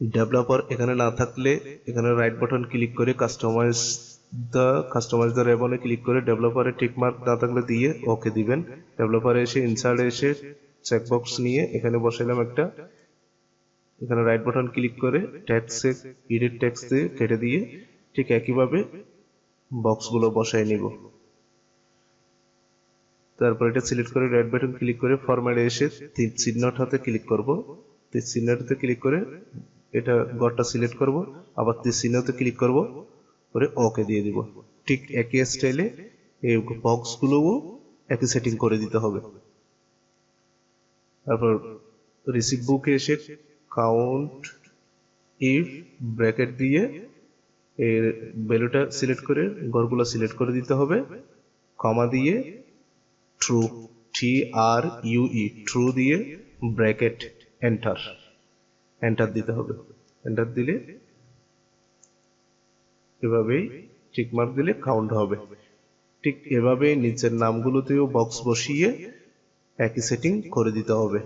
Developer এখানে না থাকলে এখানে রাইট বাটন ক্লিক করে কাস্টমাইজ দ্য কাস্টমাইজ দ্য রেবনে ক্লিক করে ডেভেলপারে টিকমার্ক না থাকলে দিয়ে ওকে দিবেন। ডেভেলপারে এসে ইনসার্টে এসে চেকবক্স নিয়ে এখানে বসাইলাম একটা। এখানে রাইট বাটন ক্লিক করে ট্যাক্সে ইডিট ট্যাক্স দিয়ে কেটে দিয়ে ঠিক একইভাবে বক্সগুলো বসাই নিব। তারপর এটা সিলেক্ট করে রাইট বাটন ক্লিক করে ফরম্যাটে এসে চিহ্নটাতে ক্লিক করব। চিহ্নটাতে ক্লিক করে এটা গড়টা সিলেক্ট করব, আবার তীর চিহ্নতে ক্লিক করব করে ওকে দিয়ে দিব। ঠিক একই স্টাইলে এই বক্সগুলোও একই সেটিং করে দিতে হবে। তারপর রিসিভ বুকে এসে কাউন্ট ইফ ব্র্যাকেট দিয়ে এর ভ্যালুটা সিলেক্ট করে ঘরগুলো সিলেক্ট করে দিতে হবে। কমা দিয়ে true T R U E true দিয়ে ব্র্যাকেট এন্টার এন্টার দিতে হবে। এন্টার দিলে এভাবেই টিক মার্ক দিলে কাউন্ট হবে। ঠিক এভাবে নিচের নামগুলোতেও বক্স বসিয়ে একই সেটিং করে দিতে হবে।